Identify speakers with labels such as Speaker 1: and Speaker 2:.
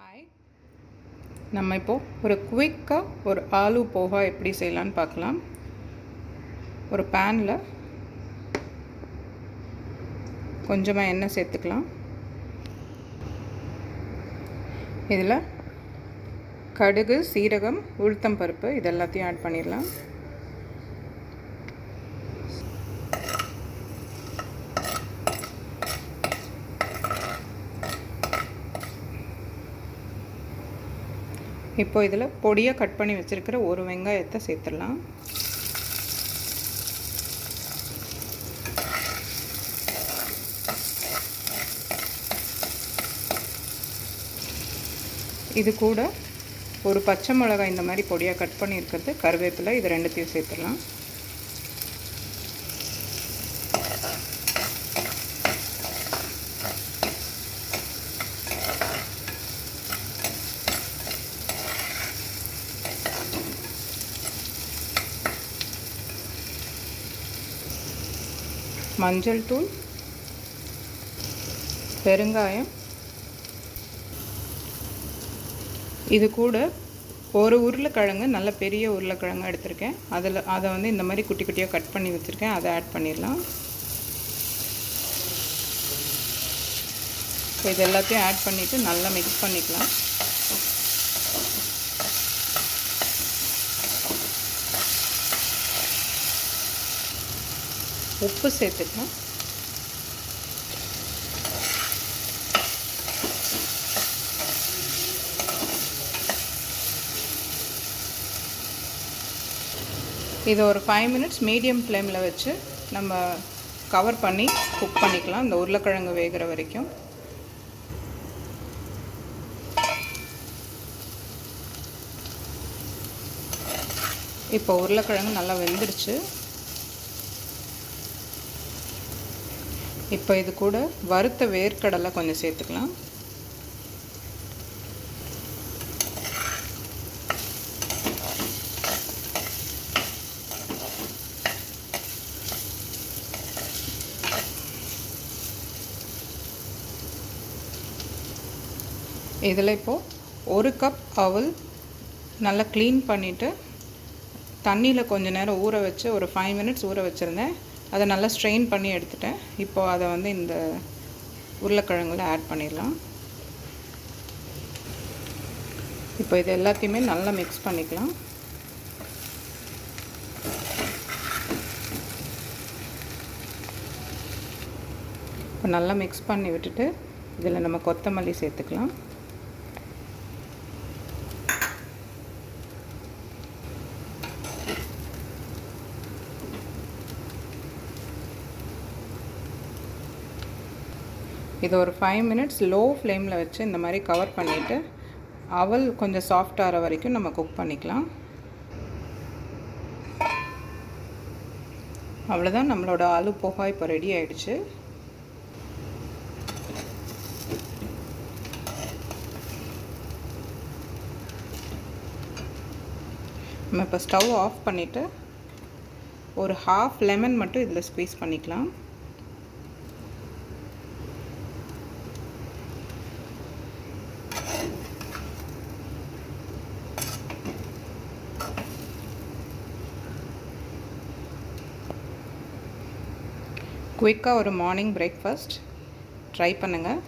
Speaker 1: Hi நம்ம இப்போது ஒரு குயிக்காக ஒரு ஆலு போகா எப்படி செய்யலான்னு பார்க்கலாம். ஒரு பேனில் கொஞ்சமாக எண்ணெய் சேர்த்துக்கலாம். இதில் கடுகு சீரகம் உளுத்தம் பருப்பு இது எல்லாத்தையும் ஆட் பண்ணிடலாம். இப்போ இதில் பொடியாக கட் பண்ணி வச்சுருக்கிற ஒரு வெங்காயத்தை சேர்த்துடலாம். இது கூட ஒரு பச்சை மிளகாய் இந்த மாதிரி பொடியாக கட் பண்ணியிருக்கிறது கருவேப்பிலை இது ரெண்டுத்தையும் சேர்த்துடலாம். மஞ்சள் தூள் பெருங்காயம். இது கூட ஒரு உருளைக்கிழங்கு நல்ல பெரிய உருளைக்கிழங்கு எடுத்திருக்கேன். அதில் அதை வந்து இந்த மாதிரி குட்டி குட்டியாக கட் பண்ணி வச்சுருக்கேன். அதை ஆட் பண்ணிடலாம். இது எல்லாத்தையும் ஆட் பண்ணிவிட்டு நல்லா மிக்ஸ் பண்ணிக்கலாம். உப்பு சேர்த்துக்கலாம். இது ஒரு ஃபைவ் மினிட்ஸ் மீடியம் ஃப்ளேமில் வச்சு நம்ம கவர் பண்ணி குக் பண்ணிக்கலாம். இந்த உருளைக்கிழங்கு வேகிற வரைக்கும். இப்போ உருளைக்கிழங்கு நல்லா வெந்துடுச்சு இப்போ இது கூட வறுத்த வேர்க்கடலை கொஞ்சம் சேர்த்துக்கலாம். இதில் இப்போது ஒரு கப் அவல் நல்லா க்ளீன் பண்ணிவிட்டு தண்ணியில் கொஞ்சம் நேரம் ஊற வச்சு ஒரு ஃபைவ் மினிட்ஸ் ஊற வச்சுருந்தேன். அதை நல்லா ஸ்ட்ரெயின் பண்ணி எடுத்துட்டேன். இப்போது அதை வந்து இந்த உருளைக்கிழங்குல ஆட் பண்ணிடலாம். இப்போ இது எல்லாத்தையுமே நல்லா மிக்ஸ் பண்ணிக்கலாம். இப்போ நல்லா மிக்ஸ் பண்ணி விட்டுட்டு இதில் நம்ம கொத்தமல்லி சேர்த்துக்கலாம். இது ஒரு ஃபைவ் மினிட்ஸ் லோ ஃப்ளேமில் வச்சு இந்த மாதிரி கவர் பண்ணிவிட்டு அவல் கொஞ்சம் சாஃப்ட் ஆகிற வரைக்கும் நம்ம குக் பண்ணிக்கலாம். அவ்வளோதான் நம்மளோட ஆலு போகா இப்போ ரெடி ஆகிடுச்சு நம்ம இப்போ ஸ்டவ் ஆஃப் பண்ணிவிட்டு ஒரு ஹாஃப் லெமன் மட்டும் இதில் ஸ்க்வீஸ் பண்ணிக்கலாம். குயிக்காக ஒரு மார்னிங் பிரேக்ஃபாஸ்ட். ட்ரை பண்ணுங்கள்